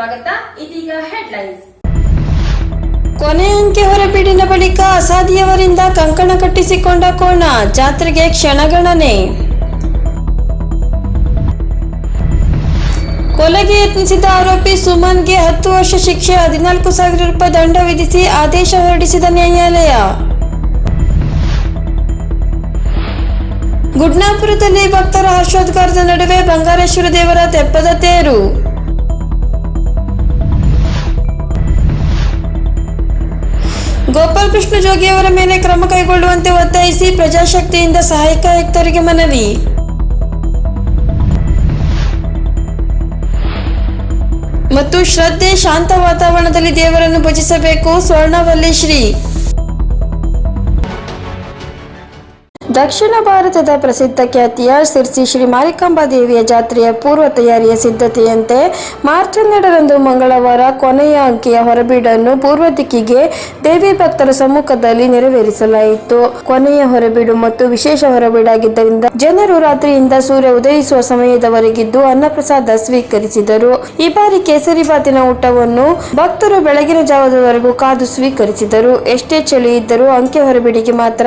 ಸ್ವಾಗತ. ಇದೀಗ ಹೆಡ್ಲೈನ್ಸ್ ಕೊನೆ ಅಂಕೆ ಹೊರಬೀಡಿನ ಬಳಿಕ ಅಸಾಧಿಯವರಿಂದ ಕಂಕಣ ಕಟ್ಟಿಸಿಕೊಂಡ ಕೋಣ, ಜಾತ್ರೆಗೆ ಕ್ಷಣಗಣನೆ. ಕೊಲೆಗೆ ಯತ್ನಿಸಿದ ಆರೋಪಿ ಸುಮನ್ಗೆ ಹತ್ತು ವರ್ಷ ಶಿಕ್ಷೆ, ಹದಿನಾಲ್ಕು ಸಾವಿರ ರೂಪಾಯಿ ದಂಡ ವಿಧಿಸಿ ಆದೇಶ ಹೊರಡಿಸಿದ ನ್ಯಾಯಾಲಯ. ಗುಡ್ನಾಪುರದಲ್ಲಿ ಭಕ್ತರ ಹರ್ಷೋದ್ಗಾರದ ನಡುವೆ ಬಂಗಾರೇಶ್ವರ ದೇವರ ತೆಪ್ಪದ ತೇರು. ಗೋಪಾಲ್ ಕೃಷ್ಣ ಜೋಗಿಯವರ ಮೇಲೆ ಕ್ರಮ ಕೈಗೊಳ್ಳುವಂತೆ ಒತ್ತಾಯಿಸಿ ಪ್ರಜಾಶಕ್ತಿಯಿಂದ ಸಹಾಯಕ ಆಯುಕ್ತರಿಗೆ ಮನವಿ. ಮತ್ತು ಶ್ರದ್ಧೆ, ಶಾಂತ ವಾತಾವರಣದಲ್ಲಿ ದೇವರನ್ನು ಭಜಿಸಬೇಕು ಸ್ವರ್ಣವಲ್ಲಿ ಶ್ರೀ ದಕ್ಷಿಣ ಭಾರತದ ಪ್ರಸಿದ್ಧ ಖ್ಯಾತಿಯ ಸಿರ್ಸಿ ಶ್ರೀ ಮಾರಿಕಾಂಬಾ ದೇವಿಯ ಜಾತ್ರೆಯ ಪೂರ್ವ ತಯಾರಿಯ ಸಿದ್ಧತೆಯಂತೆ ಮಾರ್ಚ್ ಹನ್ನೆರಡರಂದು ಮಂಗಳವಾರ ಕೊನೆಯ ಅಂಕಿಯ ಹೊರಬೀಡನ್ನು ಪೂರ್ವ ದಿಕ್ಕಿಗೆ ದೇವಿ ಭಕ್ತರ ಸಮ್ಮುಖದಲ್ಲಿ ನೆರವೇರಿಸಲಾಯಿತು. ಕೊನೆಯ ಹೊರಬೀಡು ಮತ್ತು ವಿಶೇಷ ಹೊರಬೀಡಾಗಿದ್ದರಿಂದ ಜನರು ರಾತ್ರಿಯಿಂದ ಸೂರ್ಯ ಉದಯಿಸುವ ಸಮಯದವರೆಗಿದ್ದು ಅನ್ನಪ್ರಸಾದ ಸ್ವೀಕರಿಸಿದರು. ಈ ಬಾರಿ ಕೇಸರಿ ಬಾತಿನ ಊಟವನ್ನು ಭಕ್ತರು ಬೆಳಗಿನ ಜಾವದವರೆಗೂ ಕಾದು ಸ್ವೀಕರಿಸಿದರು. ಎಷ್ಟೇ ಚಳಿ ಇದ್ದರೂ ಅಂಕೆ ಹೊರಬೀಡಿಗೆ ಮಾತ್ರ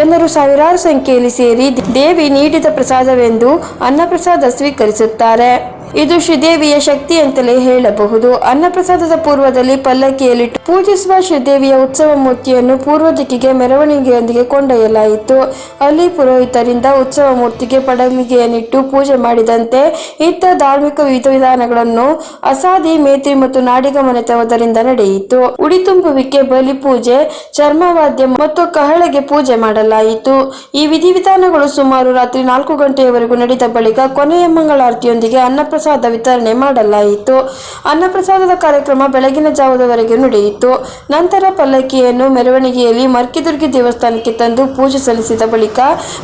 ಜನರು ಸಾವಿರಾರು ಸಂಖ್ಯೆಯಲ್ಲಿ ಸೇರಿ ದೇವಿ ನೀಡಿದ ಪ್ರಸಾದವೆಂದು ಅನ್ನಪ್ರಸಾದ ಸ್ವೀಕರಿಸುತ್ತಾರೆ. ಇದು ಶ್ರೀದೇವಿಯ ಶಕ್ತಿ ಅಂತಲೇ ಹೇಳಬಹುದು. ಅನ್ನಪ್ರಸಾದದ ಪೂರ್ವದಲ್ಲಿ ಪಲ್ಲಕ್ಕಿಯಲ್ಲಿಟ್ಟು ಪೂಜಿಸುವ ಶ್ರೀದೇವಿಯ ಉತ್ಸವ ಮೂರ್ತಿಯನ್ನು ಪೂರ್ವ ದಿಕ್ಕಿಗೆ ಮೆರವಣಿಗೆಯೊಂದಿಗೆ ಕೊಂಡೊಯ್ಯಲಾಯಿತು. ಅಲ್ಲಿ ಪುರೋಹಿತರಿಂದ ಉತ್ಸವ ಮೂರ್ತಿಗೆ ಪಡಂಗಿಗೆಯನ್ನಿಟ್ಟು ಪೂಜೆ ಮಾಡಿದಂತೆ ಇತ್ತ ಧಾರ್ಮಿಕ ವಿಧಿವಿಧಾನಗಳನ್ನು ಅಸಾದಿ, ಮೇತ್ರಿ ಮತ್ತು ನಾಡಿಗ ಮನೆತವದರಿಂದ ನಡೆಯಿತು. ಉಡಿತುಂಬುವಿಕೆ ಬಲಿ ಪೂಜೆ, ಚರ್ಮವಾದ್ಯ ಮತ್ತು ಕಹಳೆಗೆ ಪೂಜೆ ಮಾಡಲಾಯಿತು. ಈ ವಿಧಿವಿಧಾನಗಳು ಸುಮಾರು ರಾತ್ರಿ ನಾಲ್ಕು ಗಂಟೆಯವರೆಗೂ ನಡೆದ ಬಳಿಕ ಕೊನೆಯ ಮಂಗಳಾರತಿಯೊಂದಿಗೆ ಅನ್ನಪ್ರಸಾದ ವಿತರಣೆ ಮಾಡಲಾಯಿತು. ಅನ್ನಪ್ರಸಾದದ ಕಾರ್ಯಕ್ರಮ ಬೆಳಗಿನ ಜಾವದವರೆಗೆ ನಡೆಯಿತು. ನಂತರ ಪಲ್ಲಕ್ಕಿಯನ್ನು ಮೆರವಣಿಗೆಯಲ್ಲಿ ಮರ್ಕಿದುರ್ಗಿ ದೇವಸ್ಥಾನಕ್ಕೆ ತಂದು ಪೂಜೆ ಸಲ್ಲಿಸಿದ ಬಳಿಕ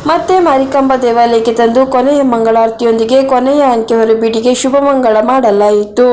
ಮತ್ತೆ ಮಾರಿಕಾಂಬ ದೇವಾಲಯಕ್ಕೆ ತಂದು ಕೊನೆಯ ಮಂಗಳಾರತಿಯೊಂದಿಗೆ ಕೊನೆಯ ಅಂಕೆ ಹೊರಬೀಡಿಗೆ ಶುಭ ಮಂಗಳ ಮಾಡಲಾಯಿತು.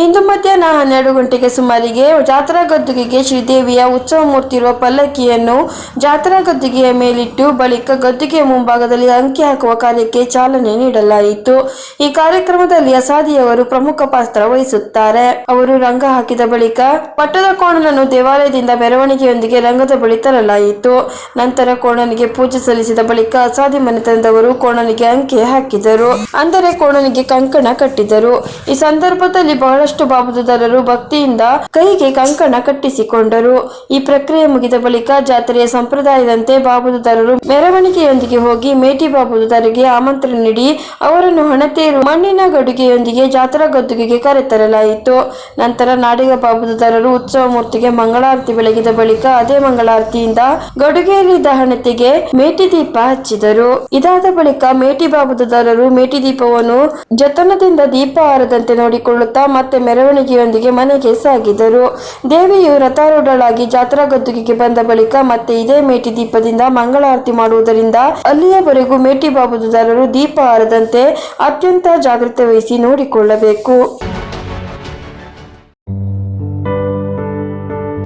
ಇಂದು ಮಧ್ಯಾಹ್ನ ಹನ್ನೆರಡು ಗಂಟೆಗೆ ಸುಮಾರಿಗೆ ಜಾತ್ರಾ ಗದ್ದುಗೆಗೆ ಶ್ರೀದೇವಿಯ ಉತ್ಸವ ಮೂರ್ತಿ ಇರುವ ಪಲ್ಲಕ್ಕಿಯನ್ನು ಜಾತ್ರಾ ಗದ್ದುಗೆಯ ಮೇಲಿಟ್ಟು ಬಳಿಕ ಗದ್ದುಗೆಯ ಮುಂಭಾಗದಲ್ಲಿ ಅಂಕಿ ಹಾಕುವ ಕಾರ್ಯಕ್ಕೆ ಚಾಲನೆ ನೀಡಲಾಯಿತು. ಈ ಕಾರ್ಯಕ್ರಮದಲ್ಲಿ ಅಸಾದಿಯವರು ಪ್ರಮುಖ ಪಾತ್ರ ವಹಿಸುತ್ತಾರೆ. ಅವರು ರಂಗ ಹಾಕಿದ ಬಳಿಕ ಪಟ್ಟದ ಕೋಣನನ್ನು ದೇವಾಲಯದಿಂದ ಮೆರವಣಿಗೆಯೊಂದಿಗೆ ರಂಗದ ಬಳಿ ತರಲಾಯಿತು. ನಂತರ ಕೋಣನಿಗೆ ಪೂಜೆ ಸಲ್ಲಿಸಿದ ಬಳಿಕ ಅಸಾದಿ ಮನೆತನದವರು ಕೋಣನಿಗೆ ಅಂಕೆ ಹಾಕಿದರು. ಅಂದರೆ ಕೋಣನಿಗೆ ಕಂಕಣ ಕಟ್ಟಿದರು. ಈ ಸಂದರ್ಭದಲ್ಲಿ ಬಹಳಷ್ಟು ಬಾಬುದಾರರು ಭಕ್ತಿಯಿಂದ ಕೈಗೆ ಕಂಕಣ ಕಟ್ಟಿಸಿಕೊಂಡರು. ಈ ಪ್ರಕ್ರಿಯೆ ಮುಗಿದ ಬಳಿಕ ಜಾತ್ರೆಯ ಸಂಪ್ರದಾಯದಂತೆ ಬಾಬುದಾರರು ಮೆರವಣಿಗೆಯೊಂದಿಗೆ ಹೋಗಿ ಮೇಟಿ ಬಾಬುದಾರಿಗೆ ಆಮಂತ್ರಣ ನೀಡಿ ಅವರನ್ನು ಹಣತೇರು ಮಣ್ಣಿನ ಗಡುಗೆಯೊಂದಿಗೆ ಜಾತ್ರಾ ಗದ್ದುಗೆಗೆ ಕರೆತರಲಾಯಿತು. ನಂತರ ನಾಡಿಗ ಬಾಬುದಾರರು ಉತ್ಸವ ಮೂರ್ತಿಗೆ ಮಂಗಳಾರತಿ ಬೆಳಗಿದ ಬಳಿಕ ಅದೇ ಮಂಗಳಾರತಿಯಿಂದ ಗಡುಗೆಯಲ್ಲಿದ್ದ ಹಣತೆಗೆ ಮೇಟಿ ದೀಪ ಹಚ್ಚಿದರು. ಇದಾದ ಬಳಿಕ ಮೇಟಿ ಬಾಬುದಾರರು ಮೇಟಿ ದೀಪವನ್ನು ಜತನದಿಂದ ದೀಪ ಹಾರದಂತೆ ನೋಡಿಕೊಳ್ಳುತ್ತಾ ಮೆರವಣಿಗೆಯೊಂದಿಗೆ ಮನೆಗೆ ಸಾಗಿದರು ದೇವಿಯು ರಥಾರೂಢಳಾಗಿ ಜಾತ್ರಾ ಗದ್ದುಗೆಗೆ ಬಂದ ಬಳಿಕ ಮತ್ತೆ ಇದೇ ಮೇಟಿ ದೀಪದಿಂದ ಮಂಗಳಾರತಿ ಮಾಡುವುದರಿಂದ ಅಲ್ಲಿಯವರೆಗೂ ಮೇಟಿ ಬಾಬುದುದಾರರು ದೀಪ ಆರದಂತೆ ಅತ್ಯಂತ ಜಾಗ್ರತೆ ವಹಿಸಿ ನೋಡಿಕೊಳ್ಳಬೇಕು.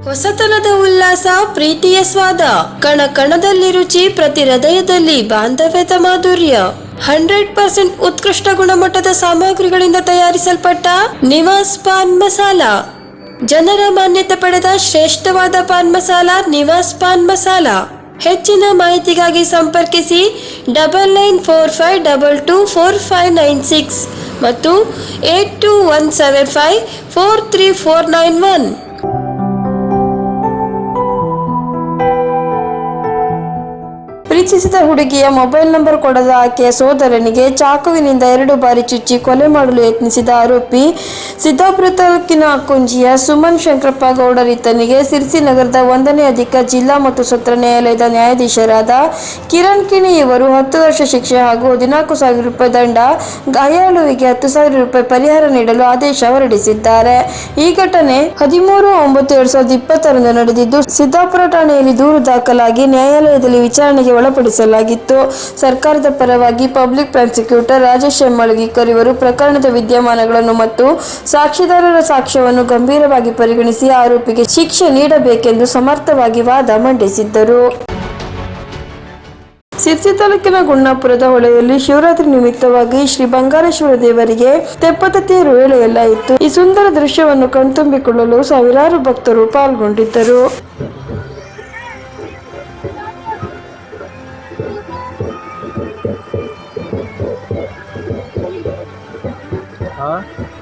ಹೊಸತನದ ಉಲ್ಲಾಸ, ಪ್ರೀತಿಯ ಸ್ವಾದ, ಕಣ ಕಣದಲ್ಲಿ ರುಚಿ, ಪ್ರತಿ ಹೃದಯದಲ್ಲಿ ಬಾಂಧವ್ಯದ ಮಾಧುರ್ಯ. ಹಂಡ್ರೆಡ್ ಪರ್ಸೆಂಟ್ ಉತ್ಕೃಷ್ಟ ಗುಣಮಟ್ಟದ ಸಾಮಗ್ರಿಗಳಿಂದ ತಯಾರಿಸಲ್ಪಟ್ಟ ನಿವಾಸ್ ಪಾನ್ ಮಸಾಲ. ಜನರ ಮಾನ್ಯತೆ ಪಡೆದ ಶ್ರೇಷ್ಠವಾದ ಪಾನ್ ಮಸಾಲ ನಿವಾಸ್ ಪಾನ್ ಮಸಾಲ. ಹೆಚ್ಚಿನ ಮಾಹಿತಿಗಾಗಿ ಸಂಪರ್ಕಿಸಿ double nine four five double two four five nine six ಮತ್ತು eight two one seven five four three four nine one. ಪ್ರೀತಿಸಿದ ಹುಡುಗಿಯ ಮೊಬೈಲ್ ನಂಬರ್ ಕೊಡದ ಆಕೆಯ ಸೋದರನಿಗೆ ಚಾಕುವಿನಿಂದ ಎರಡು ಬಾರಿ ಚುಚ್ಚಿ ಕೊಲೆ ಮಾಡಲು ಯತ್ನಿಸಿದ ಆರೋಪಿ ಸಿದ್ದಾಪುರ ತಾಲೂಕಿನ ಅಕ್ಕುಂಜಿಯ ಸುಮನ್ ಶಂಕರಪ್ಪ ಗೌಡರಿತನಿಗೆ ಸಿರ್ಸಿ ನಗರದ ಒಂದನೇ ಅಧಿಕ ಜಿಲ್ಲಾ ಮತ್ತು ಸತ್ರ ನ್ಯಾಯಾಲಯದ ನ್ಯಾಯಾಧೀಶರಾದ ಕಿರಣ್ ಕಿಣಿ ಇವರು ಹತ್ತು ವರ್ಷ ಶಿಕ್ಷೆ ಹಾಗೂ ಹದಿನಾಲ್ಕು ಸಾವಿರ ರೂಪಾಯಿ ದಂಡ, ಗಾಯಾಳುವಿಗೆ ಹತ್ತು ಸಾವಿರ ರೂಪಾಯಿ ಪರಿಹಾರ ನೀಡಲು ಆದೇಶ ಹೊರಡಿಸಿದ್ದಾರೆ. ಈ ಘಟನೆ ಹದಿಮೂರು ಒಂಬತ್ತು ಎರಡ್ ಸಾವಿರದ ಇಪ್ಪತ್ತರಂದು ನಡೆದಿದ್ದು, ಸಿದ್ದಾಪುರ ಠಾಣೆಯಲ್ಲಿ ದೂರು ದಾಖಲಾಗಿ ನ್ಯಾಯಾಲಯದಲ್ಲಿ ವಿಚಾರಣೆಗೆ ಒಳಪಡಿಸಲಾಗಿತ್ತು ಸರ್ಕಾರದ ಪರವಾಗಿ ಪಬ್ಲಿಕ್ ಪ್ರಾಸಿಕ್ಯೂಟರ್ ರಾಜೇಶ್ ಹೆಮ್ಮಳಗಿಕರ್ ಇವರು ಪ್ರಕರಣದ ವಿದ್ಯಮಾನಗಳನ್ನು ಮತ್ತು ಸಾಕ್ಷಿದಾರರ ಸಾಕ್ಷ್ಯವನ್ನು ಗಂಭೀರವಾಗಿ ಪರಿಗಣಿಸಿ ಆರೋಪಿಗೆ ಶಿಕ್ಷೆ ನೀಡಬೇಕೆಂದು ಸಮರ್ಥವಾಗಿ ವಾದ ಮಂಡಿಸಿದ್ದರು. ಸಿರ್ಸಿ ತಾಲೂಕಿನ ಗುಣ್ಣಾಪುರದ ಹೊಳೆಯಲ್ಲಿ ಶಿವರಾತ್ರಿ ನಿಮಿತ್ತವಾಗಿ ಶ್ರೀ ಬಂಗಾರೇಶ್ವರ ದೇವರಿಗೆ ತೆಪ್ಪದ ತೇರು ಎಳೆಯಲಾಯಿತು. ಈ ಸುಂದರ ದೃಶ್ಯವನ್ನು ಕಣ್ತುಂಬಿಕೊಳ್ಳಲು ಸಾವಿರಾರು ಭಕ್ತರು ಪಾಲ್ಗೊಂಡಿದ್ದರು.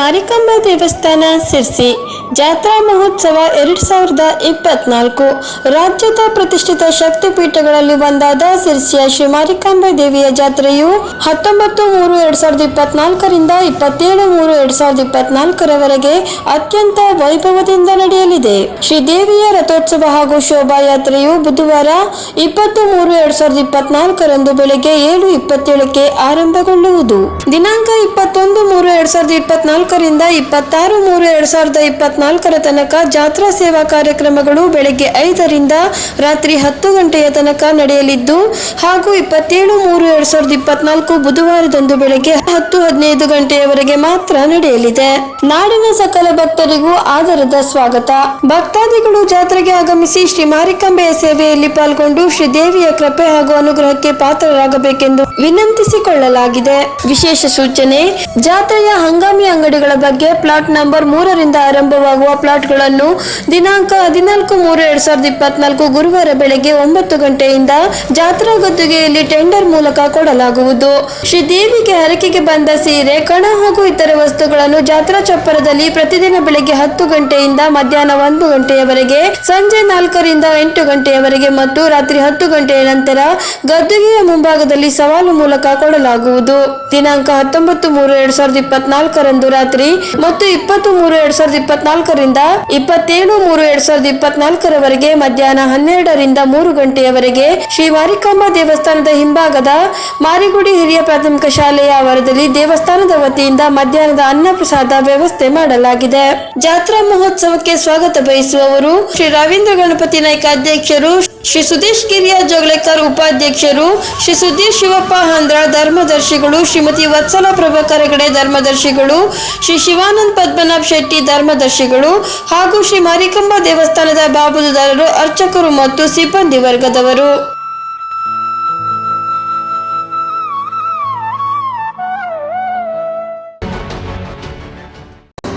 ಮಾರಿಕಾಂಬಾ ದೇವಸ್ಥಾನ ಸಿರ್ಸಿ ಜಾತ್ರಾ ಮಹೋತ್ಸವ ಎರಡ್ ಸಾವಿರದ ಇಪ್ಪತ್ನಾಲ್ಕು. ರಾಜ್ಯದ ಪ್ರತಿಷ್ಠಿತ ಶಕ್ತಿಪೀಠಗಳಲ್ಲಿ ಒಂದಾದ ಸಿರ್ಸಿಯ ಶ್ರೀ ಮಾರಿಕಾಂಬೆ ದೇವಿಯ ಜಾತ್ರೆಯು ಹತ್ತೊಂಬತ್ತು ಮೂರು ಎರಡ್ ಸಾವಿರದ ಇಪ್ಪತ್ನಾಲ್ಕರಿಂದ ಇಪ್ಪತ್ತೇಳು ಮೂರು ಎರಡ್ ಸಾವಿರದ ಇಪ್ಪತ್ನಾಲ್ಕರವರೆಗೆ ಅತ್ಯಂತ ವೈಭವದಿಂದ ನಡೆಯಲಿದೆ. ಶ್ರೀ ದೇವಿಯ ರಥೋತ್ಸವ ಹಾಗೂ ಶೋಭಾಯಾತ್ರೆಯು ಬುಧವಾರ ಇಪ್ಪತ್ತು ಮೂರು ಎರಡ್ ಸಾವಿರದ ಇಪ್ಪತ್ನಾಲ್ಕರಂದು ಬೆಳಗ್ಗೆ ಏಳು ಇಪ್ಪತ್ತೇಳಕ್ಕೆ ಆರಂಭಗೊಳ್ಳುವುದು. ದಿನಾಂಕ ಇಪ್ಪತ್ತೊಂದು ಮೂರು ಎರಡ್ ಸಾವಿರದ ಇಪ್ಪತ್ನಾಲ್ಕರಿಂದ ಇಪ್ಪತ್ತಾರು ಮೂರು ಎರಡ್ ಸಾವಿರದ ಇಪ್ಪತ್ನಾಲ್ಕರ ತನಕ ಜಾತ್ರಾ ಸೇವಾ ಕಾರ್ಯಕ್ರಮಗಳು ಬೆಳಗ್ಗೆ ಐದರಿಂದ ರಾತ್ರಿ ಹತ್ತು ಗಂಟೆಯ ತನಕ ನಡೆಯಲಿದ್ದು, ಹಾಗೂ ಇಪ್ಪತ್ತೇಳು ಮೂರು ಎರಡ್ ಸಾವಿರದ ಇಪ್ಪತ್ನಾಲ್ಕು ಬುಧವಾರದಂದು ಬೆಳಗ್ಗೆ ಹತ್ತು ಹದಿನೈದು ಗಂಟೆಯವರೆಗೆ ಮಾತ್ರ ನಡೆಯಲಿದೆ. ನಾಡಿನ ಸಕಲ ಭಕ್ತರಿಗೂ ಆದರದ ಸ್ವಾಗತ. ಭಕ್ತಾದಿಗಳು ಜಾತ್ರೆಗೆ ಆಗಮಿಸಿ ಶ್ರೀ ಮಾರಿಕಾಂಬೆಯ ಸೇವೆಯಲ್ಲಿ ಪಾಲ್ಗೊಂಡು ಶ್ರೀ ದೇವಿಯ ಕೃಪೆ ಹಾಗೂ ಅನುಗ್ರಹಕ್ಕೆ ಪಾತ್ರರಾಗಬೇಕೆಂದು ವಿನಂತಿಸಿಕೊಳ್ಳಲಾಗಿದೆ. ವಿಶೇಷ ಸೂಚನೆ, ಜಾತ್ರೆಯ ಹಂಗಾಮಿ ಅಂಗಡಿಗಳ ಬಗ್ಗೆ ಪ್ಲಾಟ್ ನಂಬರ್ ಮೂರರಿಂದ ಆರಂಭವಾಗುವ ಪ್ಲಾಟ್ಗಳನ್ನು ದಿನಾಂಕ ಹದಿನಾಲ್ಕು ಮೂರು ಎರಡ್ ಸಾವಿರದ ಇಪ್ಪತ್ನಾಲ್ಕು ಗುರುವಾರ ಬೆಳಗ್ಗೆ ಒಂಬತ್ತು ಗಂಟೆಯಿಂದ ಜಾತ್ರಾ ಗದ್ದುಗೆಯಲ್ಲಿ ಟೆಂಡರ್ ಮೂಲಕ ಕೊಡಲಾಗುವುದು. ಶ್ರೀ ದೇವಿಗೆ ಹರಕೆಗೆ ಬಂದ ಸೀರೆ, ಕಣ ಹಾಗೂ ಇತರ ವಸ್ತುಗಳನ್ನು ಜಾತ್ರಾ ಚಪ್ಪರದಲ್ಲಿ ಪ್ರತಿದಿನ ಬೆಳಗ್ಗೆ ಹತ್ತು ಗಂಟೆಯಿಂದ ಮಧ್ಯಾಹ್ನ ಒಂದು ಗಂಟೆಯವರೆಗೆ, ಸಂಜೆ ನಾಲ್ಕರಿಂದ ಎಂಟು ಗಂಟೆಯವರೆಗೆ ಮತ್ತು ರಾತ್ರಿ ಹತ್ತು ಗಂಟೆಯ ನಂತರ ಗದ್ದುಗೆಯ ಮುಂಭಾಗದಲ್ಲಿ ಸವಾಲು ಮೂಲಕ ಕೊಡಲಾಗುವುದು. ದಿನಾಂಕ ಹತ್ತೊಂಬತ್ತು ಮೂರು ಎರಡ್ ಸಾವಿರದ ಇಪ್ಪತ್ನಾಲ್ಕರಂದು ರಾತ್ರಿ ಮತ್ತು ಇಪ್ಪತ್ತು ಮೂರು ಎರಡ್ ಸಾವಿರದ ಇಪ್ಪತ್ನಾಲ್ಕರಿಂದ ಇಪ್ಪತ್ತೇಳು, ಮೂರು ಎರಡ್ ಸಾವಿರದ ಇಪ್ಪತ್ನಾಲ್ಕರವರೆಗೆ ಮಧ್ಯಾಹ್ನ ಹನ್ನೆರಡರಿಂದ ಮೂರು ಗಂಟೆಯವರೆಗೆ ಶ್ರೀ ಮಾರಿಕಾಂಬ ದೇವಸ್ಥಾನದ ಹಿಂಭಾಗದ ಮಾರಿಗುಡಿ ಹಿರಿಯ ಪ್ರಾಥಮಿಕ ಶಾಲೆಯ ಆವರದಲ್ಲಿ ದೇವಸ್ಥಾನದ ವತಿಯಿಂದ ಮಧ್ಯಾಹ್ನದ ಅನ್ನಪ್ರಸಾದ ವ್ಯವಸ್ಥೆ ಮಾಡಲಾಗಿದೆ. ಜಾತ್ರಾ ಮಹೋತ್ಸವಕ್ಕೆ ಸ್ವಾಗತ ಬಯಸುವವರು ಶ್ರೀ ರವೀಂದ್ರ ಗಣಪತಿ ನಾಯ್ಕ ಅಧ್ಯಕ್ಷರು ಶ್ರೀ ಸುದೇಶ್ ಕಿರಿಯ ಜೋಗ್ಳೆಕರ್ ಉಪಾಧ್ಯಕ್ಷರು, ಶ್ರೀ ಸುಧೀರ್ ಶಿವಪ್ಪ ಹಂದ್ರ ಧರ್ಮದರ್ಶಿಗಳು, ಶ್ರೀಮತಿ ವತ್ಸಲ ಪ್ರಭಾಕರ್ ಹೆಗಡೆ ಧರ್ಮದರ್ಶಿಗಳು, ಶ್ರೀ ಶಿವಾನಂದ್ ಪದ್ಮನಾಭ್ ಶೆಟ್ಟಿ ಧರ್ಮದರ್ಶಿಗಳು ಹಾಗೂ ಶ್ರೀ ಮಾರಿಕಂಬ ದೇವಸ್ಥಾನದ ಬಾಬುದಾರರು, ಅರ್ಚಕರು ಮತ್ತು ಸಿಬ್ಬಂದಿ ವರ್ಗದವರು.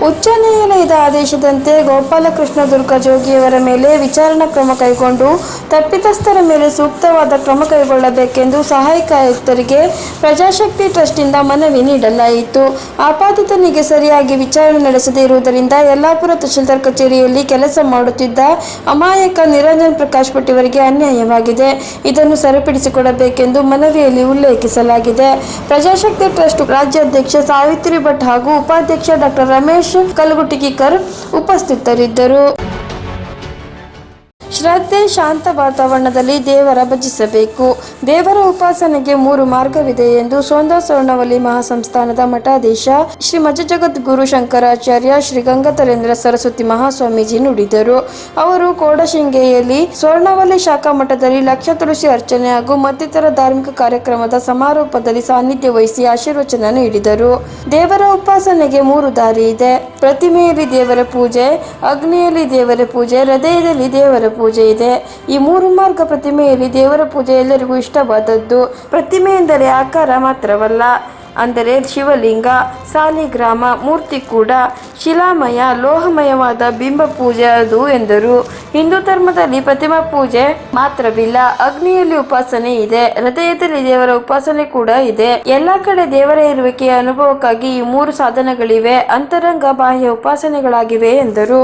ಉಚ್ಚ ನ್ಯಾಯಾಲಯದ ಆದೇಶದಂತೆ ಗೋಪಾಲಕೃಷ್ಣ ದುರ್ಗಾ ಜೋಗಿಯವರ ಮೇಲೆ ವಿಚಾರಣಾ ಕ್ರಮ ಕೈಗೊಂಡು ತಪ್ಪಿತಸ್ಥರ ಮೇಲೆ ಸೂಕ್ತವಾದ ಕ್ರಮ ಕೈಗೊಳ್ಳಬೇಕೆಂದು ಸಹಾಯಕ ಆಯುಕ್ತರಿಗೆ ಪ್ರಜಾಶಕ್ತಿ ಟ್ರಸ್ಟಿಂದ ಮನವಿ ನೀಡಲಾಯಿತು. ಆಪಾದಿತನಿಗೆ ಸರಿಯಾಗಿ ವಿಚಾರಣೆ ನಡೆಸದೇ ಇರುವುದರಿಂದ ಯಲ್ಲಾಪುರ ತಹಶೀಲ್ದಾರ್ ಕಚೇರಿಯಲ್ಲಿ ಕೆಲಸ ಮಾಡುತ್ತಿದ್ದ ಅಮಾಯಕ ನಿರಂಜನ್ ಪ್ರಕಾಶ್ ಭಟ್ ಅನ್ಯಾಯವಾಗಿದೆ. ಇದನ್ನು ಸರಿಪಡಿಸಿಕೊಡಬೇಕೆಂದು ಮನವಿಯಲ್ಲಿ ಉಲ್ಲೇಖಿಸಲಾಗಿದೆ. ಪ್ರಜಾಶಕ್ತಿ ಟ್ರಸ್ಟ್ ರಾಜ್ಯಾಧ್ಯಕ್ಷ ಸಾವಿತ್ರಿ ಭಟ್ ಹಾಗೂ ಉಪಾಧ್ಯಕ್ಷ ಡಾಕ್ಟರ್ ರಮೇಶ್ ಕಲಗುಟಿಕಿಕರ್ ಉಪಸ್ಥಿತರಿದ್ದರು. ಶ್ರದ್ಧೆ, ಶಾಂತ ವಾತಾವರಣದಲ್ಲಿ ದೇವರ ಭಜಿಸಬೇಕು. ದೇವರ ಉಪಾಸನೆಗೆ ಮೂರು ಮಾರ್ಗವಿದೆ ಎಂದು ಸೋಂದಾ ಸ್ವರ್ಣವಲ್ಲಿ ಮಹಾಸಂಸ್ಥಾನದ ಮಠಾಧೀಶ ಶ್ರೀ ಮಜ್ಜಗದ್ಗುರು ಶಂಕರಾಚಾರ್ಯ ಶ್ರೀ ಗಂಗಾಧರೇಂದ್ರ ಸರಸ್ವತಿ ಮಹಾಸ್ವಾಮೀಜಿ ನುಡಿದರು. ಅವರು ಕೋಡಶಿಂಗೆಯಲ್ಲಿ ಸ್ವರ್ಣವಲ್ಲಿ ಶಾಖಾ ಮಠದಲ್ಲಿ ಲಕ್ಷ ತುಳಸಿ ಅರ್ಚನೆ ಹಾಗೂ ಮತ್ತಿತರ ಧಾರ್ಮಿಕ ಕಾರ್ಯಕ್ರಮದ ಸಮಾರೋಪದಲ್ಲಿ ಸಾನ್ನಿಧ್ಯ ವಹಿಸಿ ಆಶೀರ್ವಚನ ನೀಡಿದರು. ದೇವರ ಉಪಾಸನೆಗೆ ಮೂರು ದಾರಿ ಇದೆ. ಪ್ರತಿಮೆಯಲ್ಲಿ ದೇವರ ಪೂಜೆ, ಅಗ್ನಿಯಲ್ಲಿ ದೇವರ ಪೂಜೆ, ಹೃದಯದಲ್ಲಿ ದೇವರ ಪೂಜೆ ಇದೆ. ಈ ಮೂರು ಮಾರ್ಗ ಪ್ರತಿಮೆಯಲ್ಲಿ ದೇವರ ಪೂಜೆ ಎಲ್ಲರಿಗೂ ಇಷ್ಟವಾದದ್ದು. ಪ್ರತಿಮೆ ಎಂದರೆ ಆಕಾರ ಮಾತ್ರವಲ್ಲ, ಅಂದರೆ ಶಿವಲಿಂಗ, ಸಾಲಿಗ್ರಾಮ, ಮೂರ್ತಿ ಕೂಡ ಶಿಲಾಮಯ, ಲೋಹಮಯವಾದ ಬಿಂಬ ಪೂಜೆ ಅದು ಎಂದರು. ಹಿಂದೂ ಧರ್ಮದಲ್ಲಿ ಪ್ರತಿಮಾ ಪೂಜೆ ಮಾತ್ರವಿಲ್ಲ, ಅಗ್ನಿಯಲ್ಲಿ ಉಪಾಸನೆ ಇದೆ, ಹೃದಯದಲ್ಲಿ ದೇವರ ಉಪಾಸನೆ ಕೂಡ ಇದೆ. ಎಲ್ಲ ಕಡೆ ದೇವರ ಇರುವಿಕೆಯ ಅನುಭವಕ್ಕಾಗಿ ಈ ಮೂರು ಸಾಧನಗಳಿವೆ, ಅಂತರಂಗ ಬಾಹ್ಯ ಉಪಾಸನೆಗಳಾಗಿವೆ ಎಂದರು.